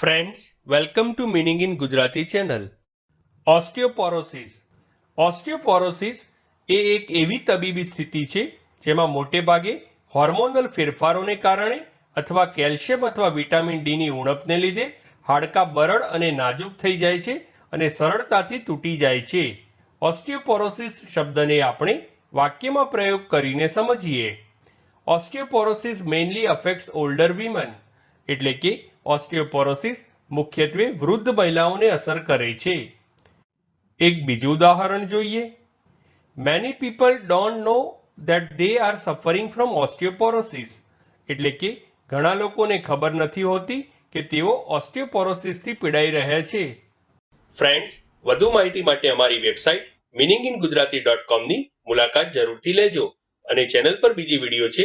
Friends welcome to meaning in Gujarati channel osteoporosis osteoporosis એ એક એવી તબીબી સ્થિતિ છે જેમાં મોટે ભાગે હોર્મોનલ ફેરફારોને કારણે અથવા કેલ્શિયમ અથવા વિટામિન ડીની ઉણપને લીધે હાડકાં બરડ અને નાજુક થઈ જાય છે અને સરળતાથી તૂટી જાય છે. ઓસ્ટિયોપોરોસિસ શબ્દને આપણે વાક્યમાં પ્રયોગ કરીને સમજીએ. Osteoporosis mainly affects older women એટલે કે ઓસ્ટિયોપોરોસિસ મુખ્યત્વે વૃદ્ધ મહિલાઓને અસર કરે છે. એક બીજું ઉદાહરણ જોઈએ. Many people don't know that they are suffering from osteoporosis એટલે કે ઘણા લોકોને ખબર નથી હોતી કે તેઓ ઓસ્ટિયોપોરોસિસથી પીડાઈ રહ્યા છે. ફ્રેન્ડ્સ વધુ માહિતી માટે અમારી website meaning in Gujarati dot કોમની મુલાકાત જરૂરથી લેજો અને ચેનલ પર બીજી વીડિયો છે